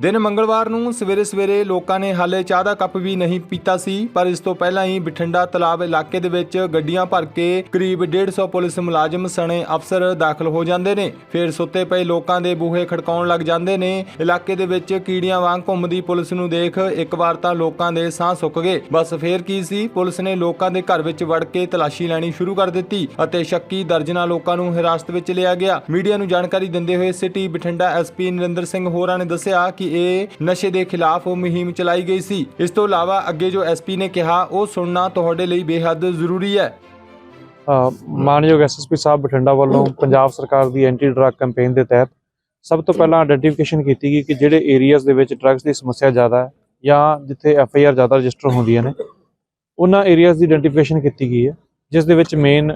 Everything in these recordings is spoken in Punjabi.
ਦਿਨ ਮੰਗਲਵਾਰ ਨੂੰ ਸਵੇਰੇ ਸਵੇਰੇ ਲੋਕਾਂ ਨੇ ਹਾਲੇ ਚਾਹ ਦਾ ਕੱਪ ਵੀ ਨਹੀਂ ਪੀਤਾ ਸੀ, ਪਰ ਇਸ ਤੋਂ ਪਹਿਲਾਂ ਹੀ ਬਠਿੰਡਾ ਤਲਾਬ ਇਲਾਕੇ ਦੇ ਵਿੱਚ ਗੱਡੀਆਂ ਭਰ ਕੇ ਕਰੀਬ 150 ਪੁਲਿਸ ਮੁਲਾਜ਼ਮ ਸਣੇ ਅਫਸਰ ਦਾਖਲ ਹੋ ਜਾਂਦੇ ਨੇ। ਫਿਰ ਸੁੱਤੇ ਪਏ ਲੋਕਾਂ ਦੇ ਬੂਹੇ ਖੜਕਾਉਣ ਲੱਗ ਜਾਂਦੇ ਨੇ। ਇਲਾਕੇ ਦੇ ਵਿੱਚ ਕੀੜੀਆਂ ਵਾਂਗ ਘੁੰਮਦੀ ਪੁਲਿਸ ਨੂੰ ਦੇਖ ਇੱਕ ਵਾਰ ਤਾਂ ਲੋਕਾਂ ਦੇ ਸਾਹ ਸੁੱਕ ਗਏ। ਬਸ ਫੇਰ ਕੀ ਸੀ, ਪੁਲਿਸ ਨੇ ਲੋਕਾਂ ਦੇ ਘਰ ਵਿੱਚ ਵੜ ਕੇ ਤਲਾਸ਼ੀ ਲੈਣੀ ਸ਼ੁਰੂ ਕਰ ਦਿੱਤੀ ਅਤੇ ਸ਼ੱਕੀ ਦਰਜਨਾਂ ਲੋਕਾਂ ਨੂੰ ਹਿਰਾਸਤ ਵਿੱਚ ਲਿਆ ਗਿਆ। ਮੀਡੀਆ ਨੂੰ ਜਾਣਕਾਰੀ ਦਿੰਦੇ ਹੋਏ ਸਿਟੀ ਬਠਿੰਡਾ ਐਸਪੀ ਨਰਿੰਦਰ ਸਿੰਘ ਹੋਰਾਂ ਨੇ ਦੱਸਿਆ ਕਿ ਇਹ ਨਸ਼ੇ ਦੇ ਖਿਲਾਫ ਮੁਹਿੰਮ ਚਲਾਈ ਗਈ ਸੀ। ਇਸ ਤੋਂ ਇਲਾਵਾ ਅੱਗੇ ਜੋ ਐਸਪੀ ਨੇ ਕਿਹਾ, ਉਹ ਸੁਣਨਾ ਤੁਹਾਡੇ ਲਈ ਬੇਹੱਦ ਜ਼ਰੂਰੀ ਹੈ। ਮਾਨਯੋਗ ਐਸਐਸਪੀ ਸਾਹਿਬ ਬਠਿੰਡਾ ਵੱਲੋਂ ਪੰਜਾਬ ਸਰਕਾਰ ਦੀ ਐਂਟੀ ਡਰੱਗ ਕੈਂਪੇਨ ਦੇ ਤਹਿਤ ਸਭ ਤੋਂ ਪਹਿਲਾਂ ਆਇਡੈਂਟੀਫਿਕੇਸ਼ਨ ਕੀਤੀ ਗਈ ਕਿ ਜਿਹੜੇ ਏਰੀਆਜ਼ ਦੇ ਵਿੱਚ ਡਰੱਗਸ ਦੀ ਸਮੱਸਿਆ ਜ਼ਿਆਦਾ ਹੈ ਜਾਂ ਜਿੱਥੇ ਐਫਆਈਆਰ ਜ਼ਿਆਦਾ ਰਜਿਸਟਰ ਹੁੰਦੀਆਂ ਨੇ, ਉਹਨਾਂ ਏਰੀਆਜ਼ ਦੀ ਆਇਡੈਂਟੀਫਿਕੇਸ਼ਨ ਕੀਤੀ ਗਈ ਹੈ, ਜਿਸ ਦੇ ਵਿੱਚ ਮੇਨ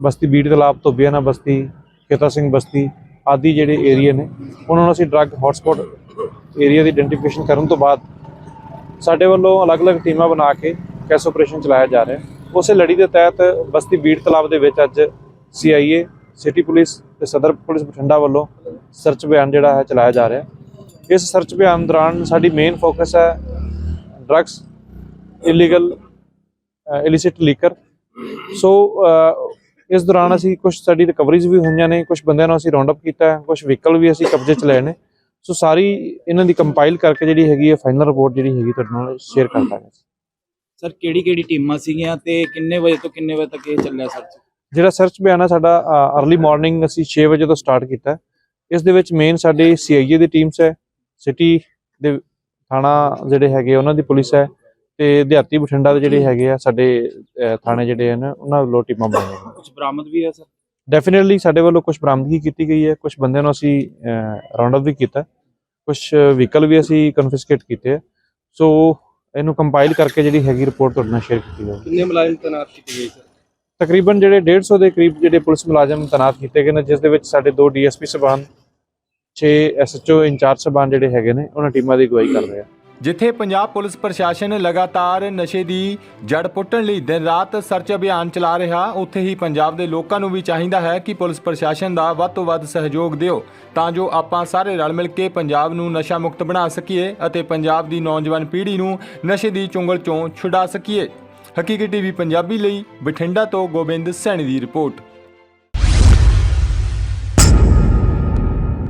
ਬਸਤੀ ਬੀੜ ਤਲਾਬ ਧੋਬੀਆਣਾ ਬਸਤੀ, ਖੇਤਾ ਸਿੰਘ ਬਸਤੀ ਆਦਿ ਜਿਹੜੇ ਏਰੀਆ ਨੇ, ਉਹਨਾਂ ਨੂੰ ਅਸੀਂ ਡਰੱਗ ਹੌਟਸਪੌਟ ਏਰੀਆ ਦੀ ਆਇਡੈਂਟੀਫਿਕੇਸ਼ਨ ਕਰਨ ਤੋਂ ਬਾਅਦ ਸਾਡੇ ਵੱਲੋਂ ਅਲੱਗ-ਅਲੱਗ ਟੀਮਾਂ ਬਣਾ ਕੇ ਕੈਸ ਆਪਰੇਸ਼ਨ ਚਲਾਇਆ ਜਾ ਰਿਹਾ ਉਸੇ ਲੜੀ ਦੇ ਤਹਿਤ ਬਸਤੀ ਬੀੜ ਤਲਾਬ ਦੇ ਵਿੱਚ ਅੱਜ ਸੀਆਈਏ ਸਿਟੀ ਪੁਲਿਸ ਤੇ ਸਦਰ ਪੁਲਿਸ ਬਠਿੰਡਾ ਵੱਲੋਂ ਸਰਚ ਅਭਿਆਨ ਜਿਹੜਾ ਹੈ ਚਲਾਇਆ ਜਾ ਰਿਹਾ ਇਸ ਸਰਚ ਅਭਿਆਨ ਦੌਰਾਨ ਸਾਡੀ ਮੇਨ ਫੋਕਸ ਹੈ drugs illegal illicit liquor so ਇਸ ਦੌਰਾਨ ਅਸੀਂ ਕੁਝ ਸਾਡੀ ਰਿਕਵਰੀਜ਼ ਵੀ ਹੋਈਆਂ ਨੇ ਕੁਝ ਬੰਦਿਆਂ ਨੂੰ ਅਸੀਂ ਰਾਉਂਡ ਅਪ ਕੀਤਾ ਹੈ ਕੁਝ ਵਹੀਕਲ ਵੀ ਅਸੀਂ ਕਬਜ਼ੇ 'ਚ ਲਏ ਨੇ। ਸੋ ਸਾਰੀ ਇਹਨਾਂ ਦੀ ਕੰਪਾਈਲ ਕਰਕੇ ਜਿਹੜੀ ਹੈਗੀ ਹੈ ਫਾਈਨਲ ਰਿਪੋਰਟ ਜਿਹੜੀ ਹੈਗੀ ਤੁਹਾਡੇ ਨਾਲ ਸ਼ੇਅਰ ਕਰ ਦਾਂਗੇ ਸਰ ਕਿਹੜੀ ਕਿਹੜੀ ਟੀਮਾਂ ਸੀਗੀਆਂ ਤੇ ਕਿੰਨੇ ਵਜੇ ਤੋਂ ਕਿੰਨੇ ਵਜੇ ਤੱਕ ਇਹ ਚੱਲਿਆ ਸਰਚ ਜਿਹੜਾ ਸਰਚ ਬਿਆਨ ਹੈ ਸਾਡਾ अर्ਲੀ ਮਾਰਨਿੰਗ ਅਸੀਂ 6 ਵਜੇ ਤੋਂ ਸਟਾਰਟ ਕੀਤਾ। ਇਸ ਦੇ ਵਿੱਚ ਮੇਨ ਸਾਡੀ ਸੀਆਈਏ ਦੀ ਟੀਮਸ ਹੈ ਸਿਟੀ ਦੇ ਥਾਣਾ ਜਿਹੜੇ ਹੈਗੇ ਉਹਨਾਂ ਦੀ ਪੁਲਿਸ ਹੈ ਤੇ ਦਿਹਾਤੀ ਬਠਿੰਡਾ ਦੇ ਜਿਹੜੇ ਹੈਗੇ ਆ ਸਾਡੇ ਥਾਣੇ ਜਿਹੜੇ ਹਨ ਉਹਨਾਂ ਵੱਲੋਂ ਟੀਮਾਂ ਬਣਾਈਆਂ ਕੁਝ ਬਰਾਮਦ ਵੀ ਹੈ ਸਰ ਡੈਫੀਨਿਟਲੀ ਸਾਡੇ ਵੱਲੋਂ ਕੁਝ ਬਰਾਮਦਗੀ ਕੀਤੀ ਗਈ ਹੈ ਕੁਝ ਬੰਦਿਆਂ ਨੂੰ ਅਸੀਂ ਰਾਉਂਡ ਅਪ ਵੀ ਕੀਤਾ ਕੁਝ ਵਹੀਕਲ ਵੀ ਅਸੀਂ ਕਨਫਿਸਕੇਟ ਕੀਤੇ ਸੋ ਇਹਨੂੰ ਕੰਪਾਈਲ ਕਰਕੇ ਜਿਹੜੀ ਹੈਗੀ ਰਿਪੋਰਟ ਤੁਹਾਡੇ ਨਾਲ ਸ਼ੇਅਰ ਕੀਤੀ ਜਾਵੇਗੀ ਕਿੰਨੇ ਮੁਲਾਜ਼ਮ ਤੈਨਾਤ ਕੀਤੇ ਗਏ ਸਰ? ਤਕਰੀਬਨ ਜਿਹੜੇ 150 ਦੇ ਕਰੀਬ ਜਿਹੜੇ ਪੁਲਿਸ ਮੁਲਾਜ਼ਮ ਤੈਨਾਤ ਕੀਤੇ ਗਏ ਨੇ ਜਿਸ ਦੇ ਵਿੱਚ ਸਾਡੇ ਦੋ ਡੀਐਸਪੀ ਸਬਾਨ 6 ਐਸਐਚਓ ਇੰਚਾਰਜ ਸਬਾਨ ਜਿਹੜੇ ਹੈਗੇ ਨੇ ਉਹਨਾਂ ਟੀਮਾਂ ਦੀ ਅਗਵਾਈ ਕਰ ਰਹੇ ਆ। ਜਿੱਥੇ ਪੰਜਾਬ ਪੁਲਿਸ ਪ੍ਰਸ਼ਾਸਨ ਲਗਾਤਾਰ ਨਸ਼ੇ ਦੀ ਜੜ ਪੁੱਟਣ ਲਈ ਦਿਨ ਰਾਤ ਸਰਚ ਅਭਿਆਨ ਚਲਾ ਰਿਹਾ, ਉੱਥੇ ਹੀ ਪੰਜਾਬ ਦੇ ਲੋਕਾਂ ਨੂੰ ਵੀ ਚਾਹੀਦਾ ਹੈ ਕਿ ਪੁਲਿਸ ਪ੍ਰਸ਼ਾਸਨ ਦਾ ਵੱਧ ਤੋਂ ਵੱਧ ਸਹਿਯੋਗ ਦਿਓ, ਤਾਂ ਜੋ ਆਪਾਂ ਸਾਰੇ ਰਲ ਮਿਲ ਕੇ ਪੰਜਾਬ ਨੂੰ ਨਸ਼ਾ ਮੁਕਤ ਬਣਾ ਸਕੀਏ ਅਤੇ ਪੰਜਾਬ ਦੀ ਨੌਜਵਾਨ ਪੀੜ੍ਹੀ ਨੂੰ ਨਸ਼ੇ ਦੀ ਚੁੰਗਲ ਚੋਂ ਛੁਡਾ ਸਕੀਏ। ਹਕੀਕੀ ਟੀਵੀ ਪੰਜਾਬੀ ਲਈ ਬਠਿੰਡਾ ਤੋਂ ਗੋਬਿੰਦ ਸੈਣੀ ਦੀ ਰਿਪੋਰਟ।